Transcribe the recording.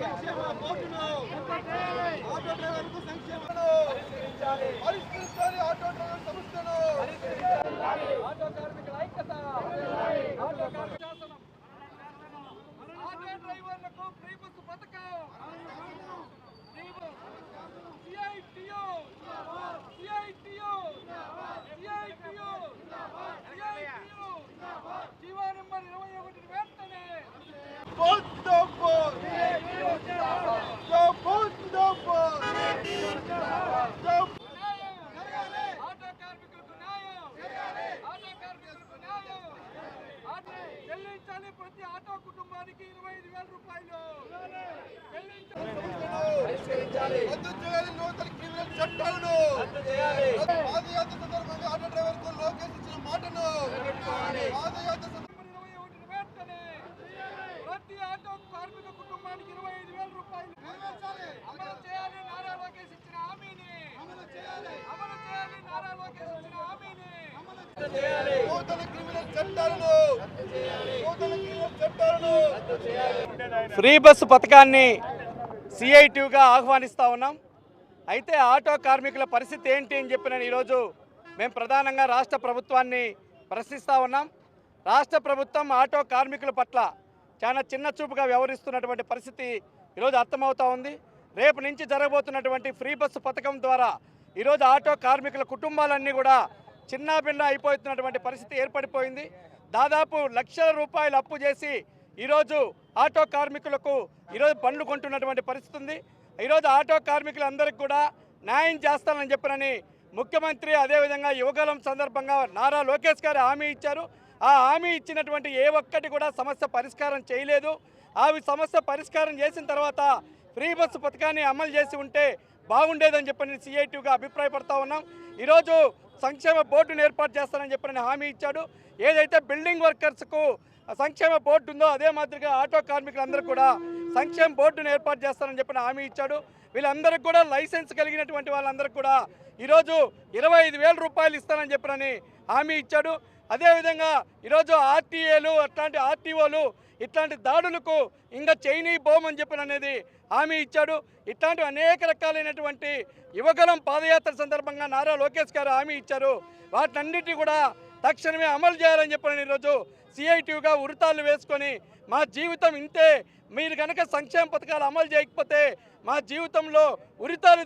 సంక్షేమ బోర్డును ఆటో డ్రైవర్కు సంక్షేమను పరిష్కరించాలి ఆటో డ్రైవర్ సమస్యను ఆటో కార్మికుల డ్రైవర్లకు ఫ్రీ పథకం. కుటుంబానికి ఇరవై ఐదు వేల రూపాయలు. రద్దు చేయాలి నూతన క్రిమినల్ చట్టాలను. పాదయాత్ర సందర్భంగా ఆటో డ్రైవర్కు లోకేష్ ఇచ్చిన మాటను. పాదయాత్ర సందర్భంగా ఇరవై ఒకటి వెంటనే ప్రతి ఆటో కార్మిక కుటుంబానికి ఇరవై ఐదు వేల రూపాయలు. అమలు చేయాలి నారా లోకేష్ ఇచ్చిన హామీని. అమలు చేయాలి. అమలు చేయాలి నారా లోకేష్ ఇచ్చిన హామీని. నూతన క్రిమినల్ చట్టాలను నూతన క్రిమినల్ చట్టాలను ఫ్రీ బస్సు పథకాన్ని సిఐటివ్గా ఆహ్వానిస్తూ ఉన్నాం. అయితే ఆటో కార్మికుల పరిస్థితి ఏంటి అని చెప్పి నేను ఈరోజు మేము ప్రధానంగా రాష్ట్ర ప్రభుత్వాన్ని ప్రశ్నిస్తూ ఉన్నాం. రాష్ట్ర ప్రభుత్వం ఆటో కార్మికుల పట్ల చాలా చిన్న చూపుగా వ్యవహరిస్తున్నటువంటి పరిస్థితి ఈరోజు అర్థమవుతూ ఉంది. రేపు నుంచి జరగబోతున్నటువంటి ఫ్రీ బస్సు పథకం ద్వారా ఈరోజు ఆటో కార్మికుల కుటుంబాలన్నీ కూడా చిన్నాభిన్న అయిపోతున్నటువంటి పరిస్థితి ఏర్పడిపోయింది. దాదాపు లక్షల రూపాయలు అప్పు చేసి ఈరోజు ఆటో కార్మికులకు ఈరోజు బండ్లు కొంటున్నటువంటి పరిస్థితి ఉంది. ఈరోజు ఆటో కార్మికులందరికీ కూడా న్యాయం చేస్తానని చెప్పినని ముఖ్యమంత్రి అదేవిధంగా యువగలం సందర్భంగా నారా లోకేష్ గారు హామీ ఇచ్చారు. ఆ హామీ ఇచ్చినటువంటి ఏ ఒక్కటి కూడా సమస్య పరిష్కారం చేయలేదు. ఆ సమస్య పరిష్కారం చేసిన తర్వాత ఫ్రీ బస్సు పథకాన్ని అమలు చేసి ఉంటే బాగుండేదని చెప్పని సిఐటిగా అభిప్రాయపడతా ఉన్నాం. ఈరోజు సంక్షేమ బోర్డును ఏర్పాటు చేస్తానని చెప్పని హామీ ఇచ్చాడు. ఏదైతే బిల్డింగ్ వర్కర్స్కు సంక్షేమ బోర్డు ఉందో అదే మాదిరిగా ఆటో కార్మికులందరూ కూడా సంక్షేమ బోర్డును ఏర్పాటు చేస్తానని చెప్పిన హామీ ఇచ్చాడు. వీళ్ళందరికీ కూడా లైసెన్స్ కలిగినటువంటి వాళ్ళందరికీ కూడా ఈరోజు ఇరవై ఐదు వేల రూపాయలు ఇస్తానని చెప్పినని హామీ ఇచ్చాడు. అదేవిధంగా ఈరోజు ఆర్టీఏలు అట్లాంటి ఆర్టీఓలు ఇట్లాంటి దాడులకు ఇంకా చైనీ బోమని చెప్పిన అనేది హామీ ఇచ్చాడు. ఇట్లాంటి అనేక రకాలైనటువంటి యువగలం పాదయాత్ర సందర్భంగా నారా లోకేష్ గారు హామీ ఇచ్చారు. వాటన్నిటి కూడా తక్షణమే అమలు చేయాలని చెప్పిన ఈరోజు సిఐటీగా ఉరితాళ్ళు వేసుకొని మా జీవితం ఇంతే. మీరు కనుక సంక్షేమ పథకాలు అమలు చేయకపోతే మా జీవితంలో ఉరితాలు